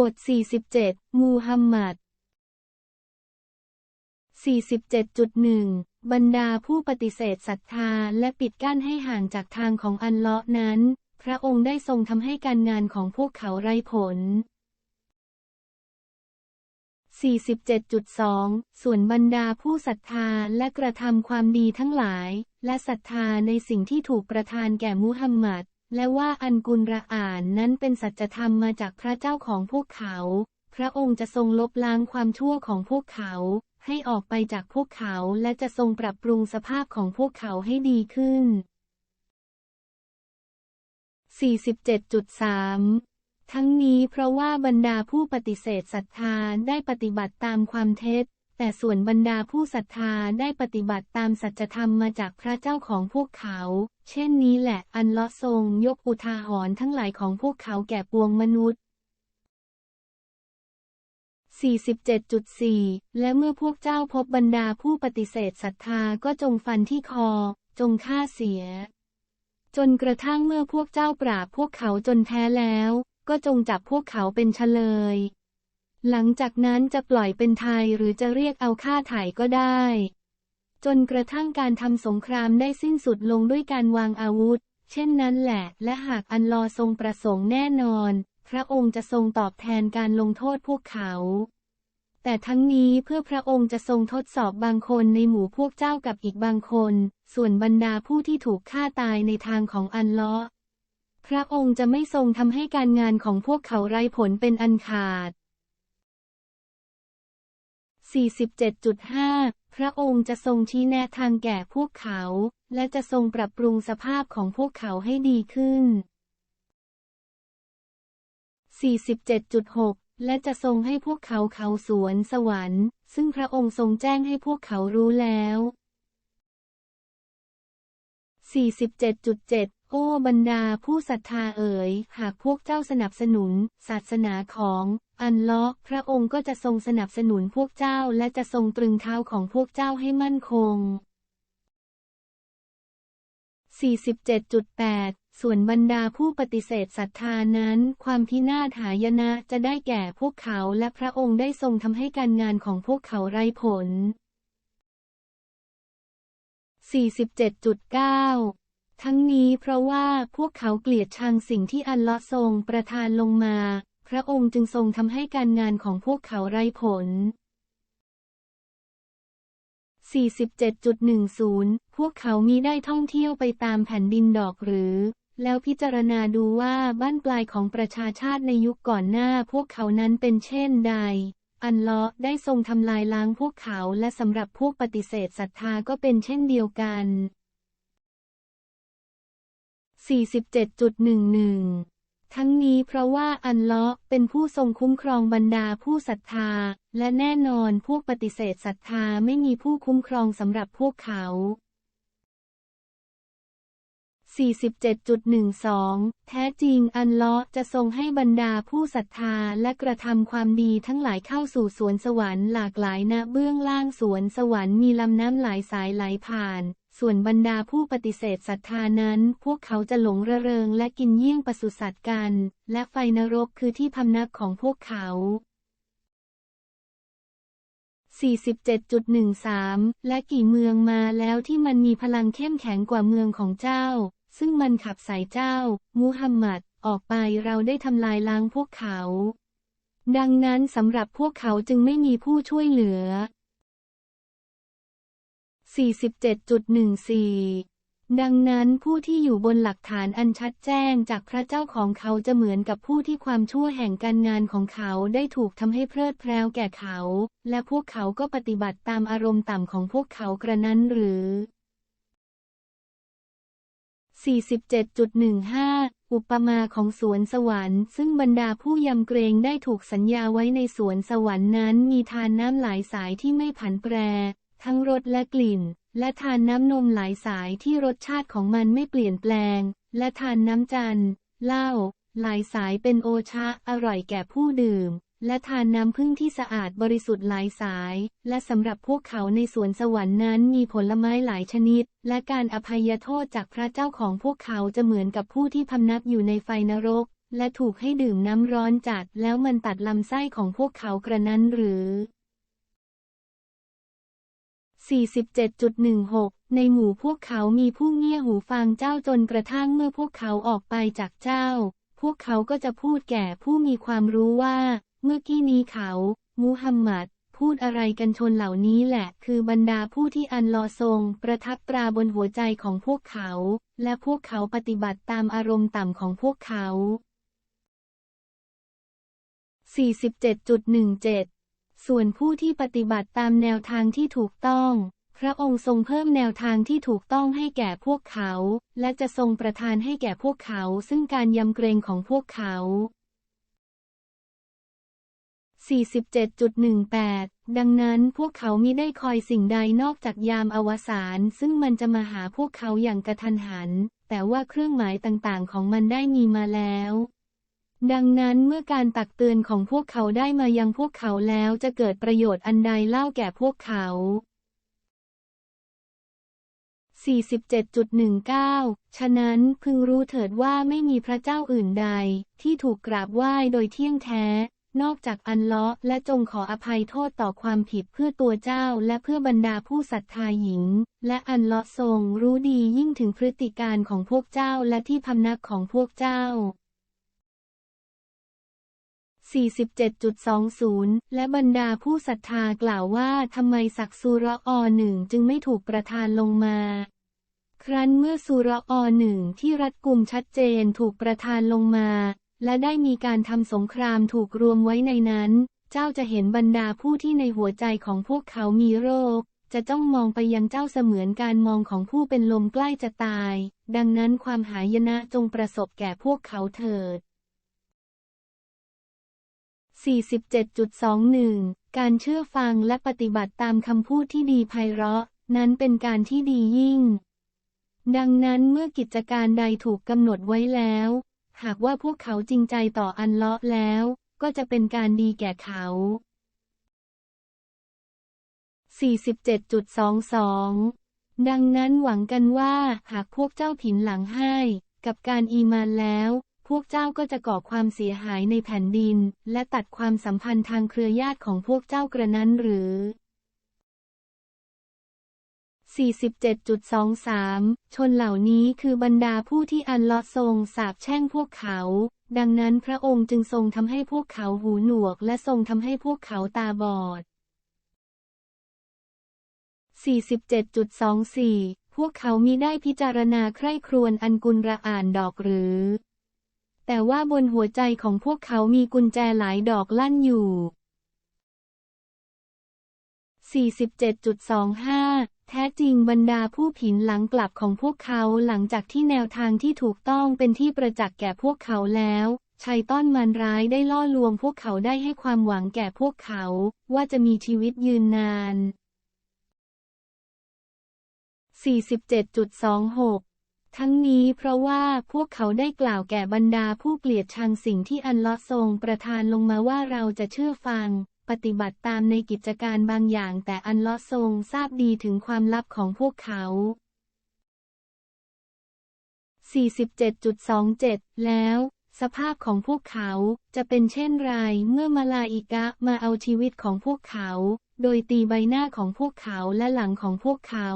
บท 47 มูฮัมหมัด 47.1 บรรดาผู้ปฏิเสธศรัทธาและปิดกั้นให้ห่างจากทางของอันเลาะนั้น พระองค์ได้ทรงทำให้การงานของพวกเขาไร้ผล 47.2 ส่วนบรรดาผู้ศรัทธาและกระทำความดีทั้งหลาย และศรัทธาในสิ่งที่ถูกประทานแก่มุฮัมมัด และว่าอันกุลระอ่านนั้นเป็นสัจธรรมมาจากพระเจ้าของพวกเขา พระองค์จะทรงลบล้างความชั่วของพวกเขา ให้ออกไปจากพวกเขาและจะทรงปรับปรุงสภาพของพวกเขาให้ดีขึ้น 47.3ทั้งนี้เพราะว่าบรรดาผู้ปฏิเสธศรัทธาได้ปฏิบัติตามความเท็จ แต่ส่วนบรรดาผู้ศรัทธาได้ปฏิบัติตามสัจธรรมมาจากพระเจ้าของพวกเขา เช่นนี้แหละอันลาะห์ทรงยกอุทาหรณ์ทั้งหลายของพวกเขาแก่ปวงมนุษย์ 47.4 และเมื่อพวกเจ้าพบบรรดาผู้ปฏิเสธศรัทธาก็จงฟันที่คอ จงฆ่าเสีย จนกระทั่งเมื่อพวกเจ้าปราบพวกเขาจนแพ้แล้ว ก็จงจับพวกเขาเป็นเฉลย หลังจากนั้นจะปล่อยเป็นไทยหรือจะเรียกเอาค่าไถ่ก็ได้ จนกระทั่งการทำสงครามได้สิ้นสุดลงด้วยการวางอาวุธ เช่นนั้นแหละ และหากอันลอทรงประสงค์แน่นอน พระองค์จะทรงตอบแทนการลงโทษพวกเขา แต่ทั้งนี้เพื่อพระองค์จะทรงทดสอบบางคนในหมู่พวกเจ้ากับอีกบางคน ส่วนบรรดาผู้ที่ถูกฆ่าตายในทางของอันลาะห์พระองค์จะไม่ทรงทำให้การงานของพวกเขาไร้ผลเป็นอันขาด 47.5 พระองค์จะทรงชี้แนะทางแก่พวกเขา และจะทรงปรับปรุงสภาพของพวกเขาให้ดีขึ้น 47.6 และจะทรงให้พวกเขาเขาสวนสวรรค์ ซึ่งพระองค์ทรงแจ้งให้พวกเขารู้แล้ว 47.7โอ้บรรดาผู้ศรัทธาเอ๋ย หากพวกเจ้าสนับสนุน ศาสนาของ อันเลาะพระองค์ก็จะทรงสนับสนุนพวกเจ้าและจะทรงตรึงเท้าของพวกเจ้าให้มั่นคง 47.8 ส่วนบรรดาผู้ปฏิเสธศรัทธานั้น ความพินาศหายนะจะได้แก่พวกเขาและพระองค์ได้ทรงทำให้การงานของพวกเขาไร้ผล 47.9ทั้งนี้เพราะว่าพวกเขาเกลียดชังสิ่งที่อัลเลาะห์ทรงประทานลงมา พระองค์จึงทรงทำให้การงานของพวกเขาไร้ผล 47.10 พวกเขามีได้ท่องเที่ยวไปตามแผ่นดินดอกหรือ แล้วพิจารณาดูว่าบ้านปลายของประชาชาติในยุคก่อนหน้าพวกเขานั้นเป็นเช่นใด อันเลาะได้ทรงทำลายล้างพวกเขาและสำหรับพวกปฏิเสธศรัทธาก็เป็นเช่นเดียวกัน 47.11 ทั้งนี้เพราะว่าอันเลาะเป็นผู้ทรงคุ้มครองบรรดาผู้ศรัทธา และแน่นอนพวกปฏิเสธศรัทธาไม่มีผู้คุ้มครองสำหรับพวกเขา 47.12 แท้จริงอันเลาะจะทรงให้บรรดาผู้ศรัทธาและกระทำความดีทั้งหลายเข้าสู่สวนสวรรค์หลากหลายณเบื้องล่างสวนสวรรค์มีลำน้ำหลายสายไหลผ่าน ส่วนบรรดาผู้ปฏิเสธศรัทธานั้น พวกเขาจะหลงระเริงและกินเยี่ยงปศุสัตว์กัน และไฟนรกคือที่พำนักของพวกเขา 47.13 และกี่เมืองมาแล้วที่มันมีพลังเข้มแข็งกว่าเมืองของเจ้า ซึ่งมันขับสายเจ้า มูฮัมหมัด ออกไปเราได้ทำลายล้างพวกเขา ดังนั้นสำหรับพวกเขาจึงไม่มีผู้ช่วยเหลือ 47.14 ดังนั้นผู้ที่อยู่บนหลักฐานอันชัดแจ้งจากพระเจ้าของเขาจะเหมือนกับผู้ที่ความชั่วแห่งการงานของเขาได้ถูกทำให้เพลิดเพลินแก่เขา และพวกเขาก็ปฏิบัติตามอารมณ์ต่ำของพวกเขากระนั้นหรือ 47.15อุปมาของสวนสวรรค์ซึ่งบรรดาผู้ยำเกรงได้ถูกสัญญาไว้ในสวนสวรรค์นั้นมีทานน้ำหลายสายที่ไม่ผันแปร ทั้งรสและกลิ่น และทานน้ำนมหลายสายที่รสชาติของมันไม่เปลี่ยนแปลง และทานน้ำจันทร์เหล้าหลายสายเป็นโอชะอร่อยแก่ผู้ดื่ม และทานน้ำพึ่งที่สะอาดบริสุทธิ์หลายสาย และสำหรับพวกเขาในสวนสวรรค์นั้นมีผลไม้หลายชนิด และการอภัยโทษจากพระเจ้าของพวกเขาจะเหมือนกับผู้ที่พำนักอยู่ในไฟนรก และถูกให้ดื่มน้ำร้อนจัดแล้วมันตัดลำไส้ของพวกเขากระนั้นหรือ 47.16 ในหมู่พวกเขามีผู้เงี่ยหูฟังเจ้าจนกระทั่งเมื่อพวกเขาออกไปจากเจ้า พวกเขาก็จะพูดแก่ผู้มีความรู้ว่า เมื่อกี้นี้เขา มูฮัมหมัด พูดอะไรกันชนเหล่านี้แหละ คือบรรดาผู้ที่อันลอทรง ประทับตราบนหัวใจของพวกเขา และพวกเขาปฏิบัติตามอารมณ์ต่ำของพวกเขา 47.17 ส่วนผู้ที่ปฏิบัติตามแนวทางที่ถูกต้อง พระองค์ทรงเพิ่มแนวทางที่ถูกต้องให้แก่พวกเขา และจะทรงประทานให้แก่พวกเขา ซึ่งการยำเกรงของพวกเขา 47.18 ดังนั้นพวกเขามิได้คอยสิ่งใดนอกจากยามอวสานซึ่งมันจะมาหาพวกเขาอย่างกระทันหัน แต่ว่าเครื่องหมายต่างๆของมันได้มีมาแล้ว ดังนั้นเมื่อการตักเตือนของพวกเขาได้มายังพวกเขาแล้วจะเกิดประโยชน์อันใดเล่าแก่พวกเขา 47.19 ฉะนั้นพึงรู้เถิดว่าไม่มีพระเจ้าอื่นใด ที่ถูกกราบไหว้โดยเที่ยงแท้ นอกจากอันเลาะและจงขออภัยโทษต่อความผิดเพื่อตัวเจ้าและเพื่อบรรดาผู้ศรัทธาหญิง และอันเลาะทรงรู้ดียิ่งถึงพฤติการของพวกเจ้าและที่พำนักของพวกเจ้า 47.20 และบรรดาผู้ศรัทธากล่าวว่าทำไมสักซูเราะอหนึ่งจึงไม่ถูกประทานลงมา ครั้นเมื่อซูเราะอหนึ่งที่รัดกุมชัดเจนถูกประทานลงมา และได้มีการทำสงครามถูกรวมไว้ในนั้น เจ้าจะเห็นบรรดาผู้ที่ในหัวใจของพวกเขามีโรค จะจ้องมองไปยังเจ้าเสมือนการมองของผู้เป็นลมใกล้จะตาย ดังนั้นความหายนะจงประสบแก่พวกเขาเถิด 47.21 การเชื่อฟังและปฏิบัติตามคำพูดที่ดีไพเราะ นั้นเป็นการที่ดียิ่ง ดังนั้นเมื่อกิจการใดถูกกำหนดไว้แล้ว หากว่าพวกเขาจริงใจต่ออันเลาะแล้ว ก็จะเป็นการดีแก่เขา 47.22 ดังนั้นหวังกันว่าหากพวกเจ้าผินหลังให้ กับการอีมานแล้ว พวกเจ้าก็จะก่อความเสียหายในแผ่นดิน และตัดความสัมพันธ์ทางเครือญาติของพวกเจ้ากระนั้นหรือ 47.23 ชนเหล่านี้คือบรรดาผู้ที่อันลอทรงสาปแช่งพวกเขา ดังนั้นพระองค์จึงทรงทำให้พวกเขาหูหนวก และทรงทำให้พวกเขาตาบอด 47.24 พวกเขามีได้พิจารณาใคร่ครวญอันกุลระอ่านดอกหรือ แต่ว่าบนหัวใจของพวกเขามีกุญแจหลายดอกลั่นอยู่ 47.25 แท้จริงบรรดาผู้ผินหลังกลับของพวกเขาหลังจากที่แนวทางที่ถูกต้องเป็นที่ประจักษ์แก่พวกเขาแล้วชัยต้อนมันร้ายได้ล่อลวงพวกเขาได้ให้ความหวังแก่พวกเขา ว่าจะมีชีวิตยืนนาน 47.26 ทั้งนี้เพราะว่าพวกเขาได้กล่าวแก่บรรดาผู้เกลียดชังสิ่งที่อันลอฮ์ทรงประทานลงมาว่าเราจะเชื่อฟัง ปฏิบัติตามในกิจการบางอย่าง แต่อันลอฮ์ทรงทราบดีถึงความลับของพวกเขา 47.27 แล้วสภาพของพวกเขาจะเป็นเช่นไรเมื่อมาลาอิกะมาเอาชีวิตของพวกเขา โดยตีใบหน้าของพวกเขาและหลังของพวกเขา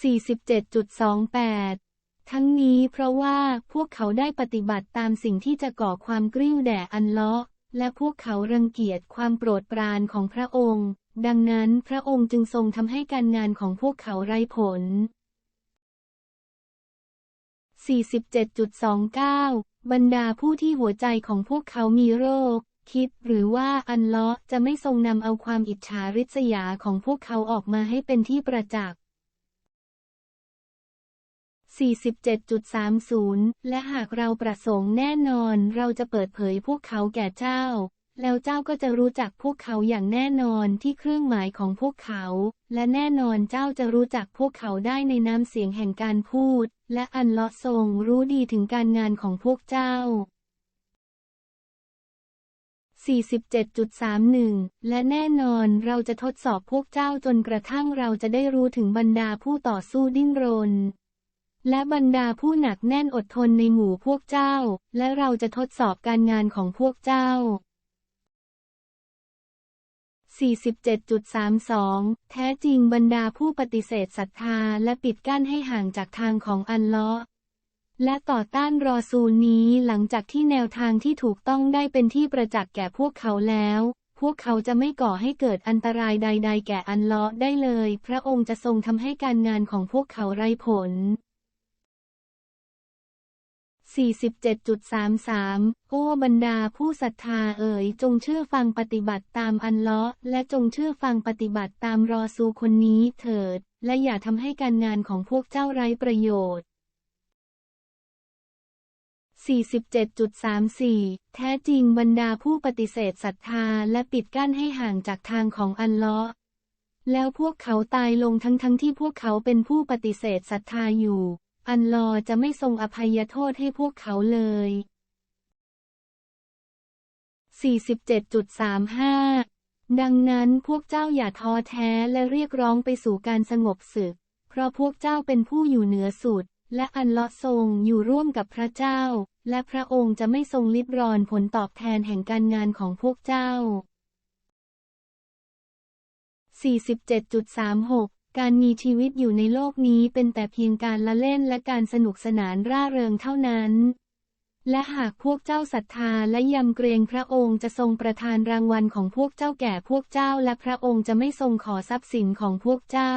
47.28 ทั้งนี้เพราะว่าพวกเขาได้ปฏิบัติตามสิ่งที่จะก่อความกริ้วแด่อันเลาะและพวกเขารังเกียจความโปรดปรานของพระองค์ ดังนั้นพระองค์จึงทรงทำให้การงานของพวกเขาไร้ผล 47.29 บรรดาผู้ที่หัวใจของพวกเขามีโรค คิดหรือว่าอันเลาะจะไม่ทรงนำเอาความอิจฉาริษยาของพวกเขาออกมาให้เป็นที่ประจักษ์ 47.30 และหากเราประสงค์แน่นอนเราจะเปิดเผยพวกเขาแก่เจ้า แล้วเจ้าก็จะรู้จักพวกเขาอย่างแน่นอนที่เครื่องหมายของพวกเขา และแน่นอนเจ้าจะรู้จักพวกเขาได้ในน้ำเสียงแห่งการพูด และอันเลาะทรงรู้ดีถึงการงานของพวกเจ้า47.31 และแน่นอนเราจะทดสอบพวกเจ้าจนกระทั่งเราจะได้รู้ถึงบรรดาผู้ต่อสู้ดิ้นรน และบรรดาผู้หนักแน่นอดทนในหมู่พวกเจ้า และเราจะทดสอบการงานของพวกเจ้า 47.32 แท้จริงบรรดาผู้ปฏิเสธศรัทธาและปิดกั้นให้ห่างจากทางของอัลเลาะห์และต่อต้านรอซูลนี้หลังจากที่แนวทางที่ถูกต้องได้เป็นที่ประจักษ์แก่พวกเขาแล้ว พวกเขาจะไม่ก่อให้เกิดอันตรายใด ๆ แก่อันเลาะห์ได้เลย พระองค์จะทรงทำให้การงานของพวกเขาไร้ผล 47.33 โอ้บรรดาผู้ศรัทธาเอ๋ยจงเชื่อฟังปฏิบัติตามอันเลาะและจงเชื่อฟังปฏิบัติตามรอซูคนนี้เถิด และอย่าทำให้การงานของพวกเจ้าไร้ประโยชน์ 47.34 แท้จริงบรรดาผู้ปฏิเสธศรัทธาและปิดกั้นให้ห่างจากทางของอันเลาะแล้วพวกเขาตายลงทั้งทั้งที่พวกเขาเป็นผู้ปฏิเสธศรัทธาอยู่ อันลอจะไม่ทรงอภัยโทษให้พวกเขาเลย 47.35 ดังนั้นพวกเจ้าอย่าท้อแท้และเรียกร้องไปสู่การสงบศึก เพราะพวกเจ้าเป็นผู้อยู่เหนือสุด และอันลาะห์ทรงอยู่ร่วมกับพระเจ้า และพระองค์จะไม่ทรงลิดรอนผลตอบแทนแห่งการงานของพวกเจ้า 47.36 การมีชีวิตอยู่ในโลกนี้เป็นแต่เพียงการละเล่นและการสนุกสนานร่าเริงเท่านั้น และหากพวกเจ้าศรัทธาและยำเกรงพระองค์จะทรงประทานรางวัลของพวกเจ้าแก่พวกเจ้าและพระองค์จะไม่ทรงขอทรัพย์สินของพวกเจ้า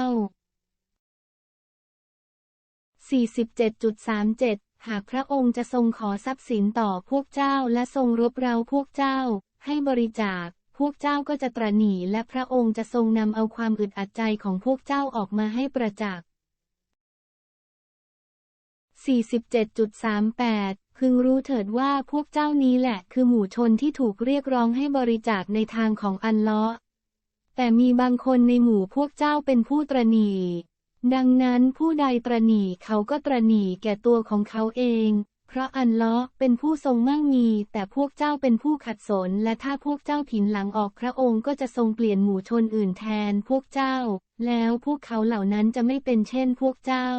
47.37 หากพระองค์จะทรงขอทรัพย์สินต่อพวกเจ้าและทรงรบเร้าพวกเจ้า ให้บริจาค พวกเจ้าก็จะตระหนีและพระองค์จะทรงนำเอาความอึดอัดใจของพวกเจ้าออกมาให้ประจักษ์ 47.38 พึงรู้เถิดว่าพวกเจ้านี้แหละคือหมู่ชนที่ถูกเรียกร้องให้บริจาคในทางของอันเลาะแต่มีบางคนในหมู่พวกเจ้าเป็นผู้ตระหนีดังนั้นผู้ใดตระหนีเขาก็ตระหนีแก่ตัวของเขาเอง เพราะอันเลาะเป็นผู้ทรงมั่งมี แต่พวกเจ้าเป็นผู้ขัดสน และถ้าพวกเจ้าผินหลังออกพระองค์ก็จะทรงเปลี่ยนหมู่ชนอื่นแทนพวกเจ้า แล้วพวกเขาเหล่านั้นจะไม่เป็นเช่นพวกเจ้า